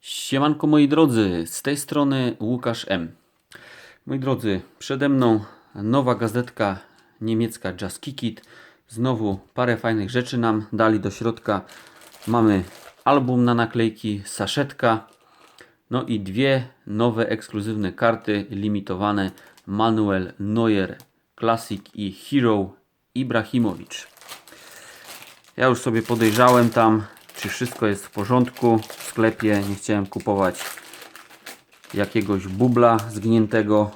Siemanko moi drodzy, z tej strony Łukasz M. Moi drodzy, przede mną nowa gazetka niemiecka Just Kick It. Znowu parę fajnych rzeczy nam dali do środka. Mamy album na naklejki, saszetka, no i dwie nowe ekskluzywne karty limitowane Manuel Neuer Classic i Hero Ibrahimowicz. Ja już sobie podejrzałem tam, czy wszystko jest w porządku w sklepie. Nie chciałem kupować jakiegoś bubla zgniętego.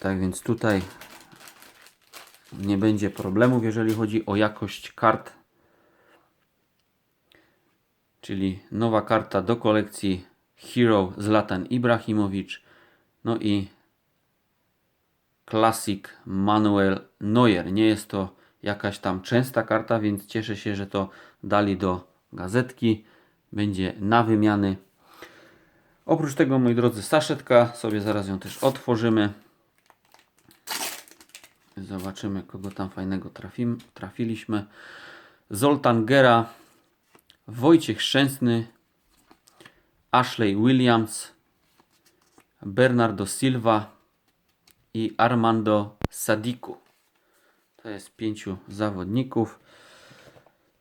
Tak więc tutaj nie będzie problemów, jeżeli chodzi o jakość kart. Czyli nowa karta do kolekcji Hero Zlatan Ibrahimowicz. No i Classic Manuel Neuer. Nie jest to jakaś tam częsta karta, więc cieszę się, że to dali do gazetki. Będzie na wymiany. Oprócz tego, moi drodzy, saszetka. Sobie zaraz ją też otworzymy. Zobaczymy, kogo tam fajnego trafim, trafiliśmy. Zoltan Gera, Wojciech Szczęsny, Ashley Williams, Bernardo Silva i Armando Sadiku. To jest pięciu zawodników.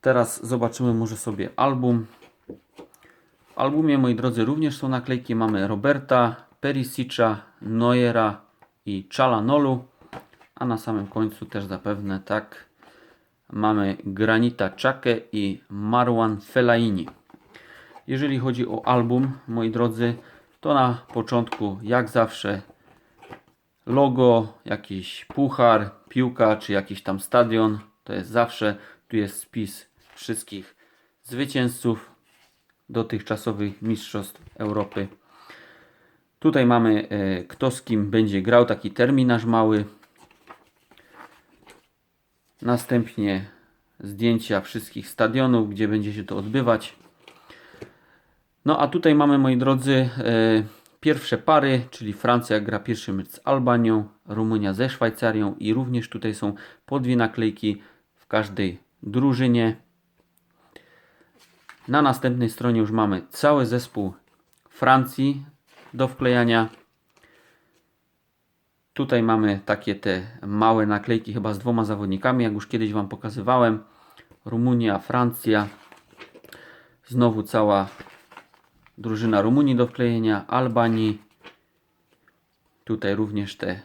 Teraz zobaczymy może sobie album. W albumie, moi drodzy, również są naklejki. Mamy Roberta, Perisicza, Neuera i Chalanolu. A na samym końcu też zapewne tak mamy Granita Czakę i Marwan Fellaini. Jeżeli chodzi o album, moi drodzy, to na początku, jak zawsze, logo, jakiś puchar, piłka czy jakiś tam stadion. To jest zawsze, tu jest spis wszystkich zwycięzców dotychczasowych Mistrzostw Europy. Tutaj mamy e, kto z kim będzie grał, taki terminarz mały. Następnie zdjęcia wszystkich stadionów, gdzie będzie się to odbywać. No a tutaj mamy, moi drodzy, e, pierwsze pary, czyli Francja gra pierwszy mecz z Albanią, Rumunia ze Szwajcarią i również tutaj są po dwie naklejki w każdej drużynie. Na następnej stronie już mamy cały zespół Francji do wklejania. Tutaj mamy takie te małe naklejki chyba z dwoma zawodnikami, jak już kiedyś Wam pokazywałem. Rumunia, Francja. Znowu cała drużyna Rumunii do wklejenia, Albanii. Tutaj również te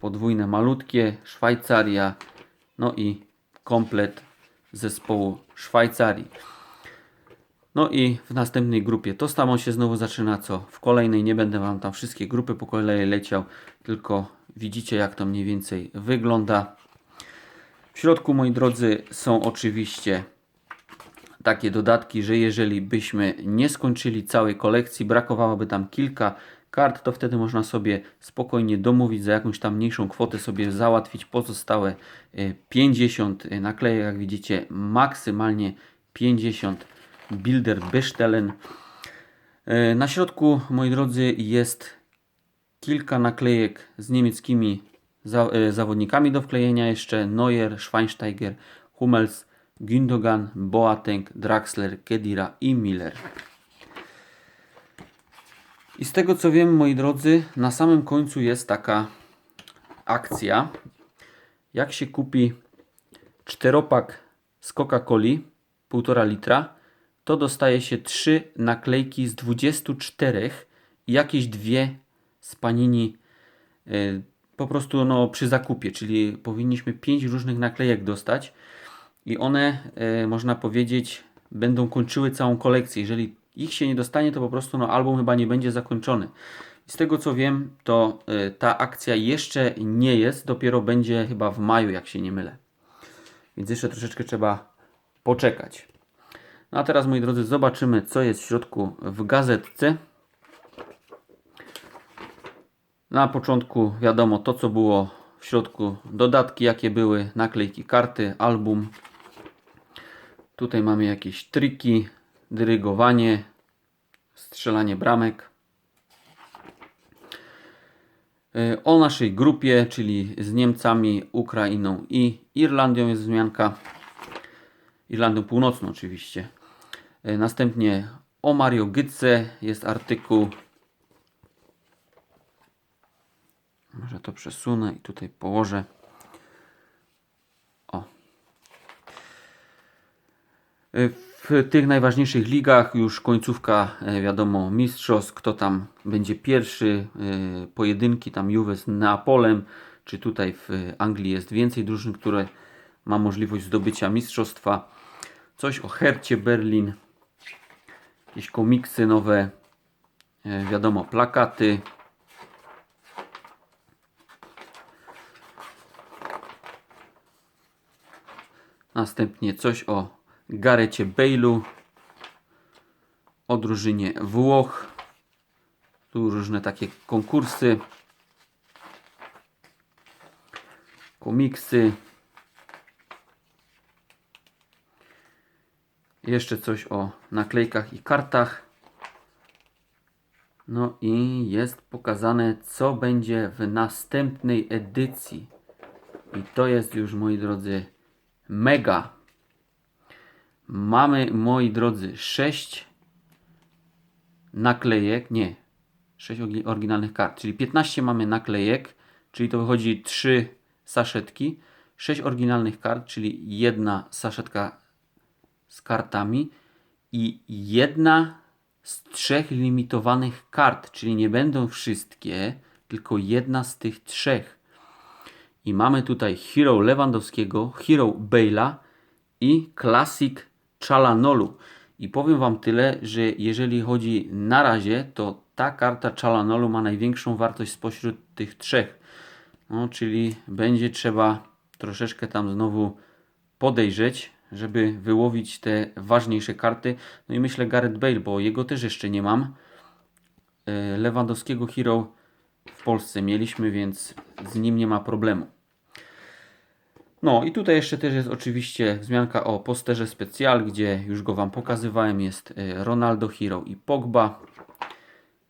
podwójne malutkie, Szwajcaria. No i komplet zespołu Szwajcarii. No i w następnej grupie to samo się znowu zaczyna, co w kolejnej. Nie będę Wam tam wszystkie grupy po kolei leciał, tylko widzicie jak to mniej więcej wygląda. W środku, moi drodzy, są oczywiście takie dodatki, że jeżeli byśmy nie skończyli całej kolekcji, brakowałoby tam kilka kart, to wtedy można sobie spokojnie domówić za jakąś tam mniejszą kwotę sobie załatwić pozostałe e, 50 naklejek, jak widzicie maksymalnie 50 Bilder bestellen. E, Na środku, moi drodzy, jest kilka naklejek z niemieckimi za, zawodnikami do wklejenia jeszcze. Neuer, Schweinsteiger, Hummels, Gündogan, Boateng, Draxler, Kedira i Miller. I z tego co wiem, moi drodzy, na samym końcu jest taka akcja. Jak się kupi czteropak z Coca-Coli, 1,5 litra, to dostaje się 3 naklejki z 24 i jakieś dwie z panini y, po prostu no, przy zakupie, czyli powinniśmy 5 różnych naklejek dostać i one, y, można powiedzieć, będą kończyły całą kolekcję. Jeżeli ich się nie dostanie, to po prostu no, album chyba nie będzie zakończony. Z tego co wiem, to y, ta akcja jeszcze nie jest, dopiero będzie chyba w maju, jak się nie mylę. Więc jeszcze troszeczkę trzeba poczekać. No a teraz, moi drodzy, zobaczymy, co jest w środku w gazetce. Na początku wiadomo to, co było w środku, dodatki, jakie były, naklejki, karty, album. Tutaj mamy jakieś triki, dyrygowanie, strzelanie bramek. Y, O naszej grupie, czyli z Niemcami, Ukrainą i Irlandią jest wzmianka. Irlandią Północną oczywiście. E, Następnie o Mario Gytce jest artykuł. Może to przesunę i tutaj położę. O. E, W tych najważniejszych ligach już końcówka, e, wiadomo, mistrzostw, kto tam będzie pierwszy, e, pojedynki tam Juve z Neapolem, czy tutaj w Anglii jest więcej drużyn, które ma możliwość zdobycia mistrzostwa. Coś o Hercie Berlin, jakieś komiksy nowe, e, wiadomo, plakaty. Następnie coś o Garecie Bale'u, o drużynie Włoch. Tu różne takie konkursy, komiksy. Jeszcze coś o naklejkach i kartach. No i jest pokazane, co będzie w następnej edycji. I to jest już, moi drodzy, mega. Mamy, moi drodzy, 6 naklejek, nie, 6 ogi- oryginalnych kart, czyli 15 mamy naklejek, czyli to wychodzi 3 saszetki, 6 oryginalnych kart, czyli jedna saszetka z kartami i jedna z trzech limitowanych kart, czyli nie będą wszystkie, tylko jedna z tych trzech. I mamy tutaj Hero Lewandowskiego, Hero Bale'a i Classic Chalanolu. I powiem Wam tyle, że jeżeli chodzi na razie, to ta karta Chalanolu ma największą wartość spośród tych trzech. No, czyli będzie trzeba troszeczkę tam znowu podejrzeć, żeby wyłowić te ważniejsze karty. No i myślę Gareth Bale, bo jego też jeszcze nie mam. E, Lewandowskiego Hero w Polsce mieliśmy, więc z nim nie ma problemu. No i tutaj jeszcze też jest oczywiście wzmianka o posterze specjal, gdzie już go Wam pokazywałem. Jest e, Ronaldo Hero i Pogba.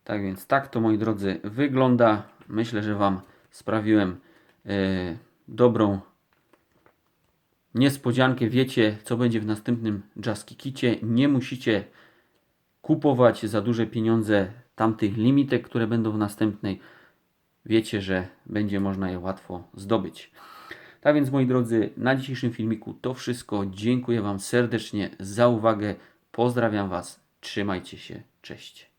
Tak więc tak to moi drodzy wygląda. Myślę, że Wam sprawiłem e, dobrą niespodziankę. Wiecie, co będzie w następnym Jaski Kicie. Nie musicie kupować za duże pieniądze tamtych limitek, które będą w następnej. Wiecie, że będzie można je łatwo zdobyć. Tak więc moi drodzy, na dzisiejszym filmiku to wszystko. Dziękuję Wam serdecznie za uwagę. Pozdrawiam Was. Trzymajcie się. Cześć.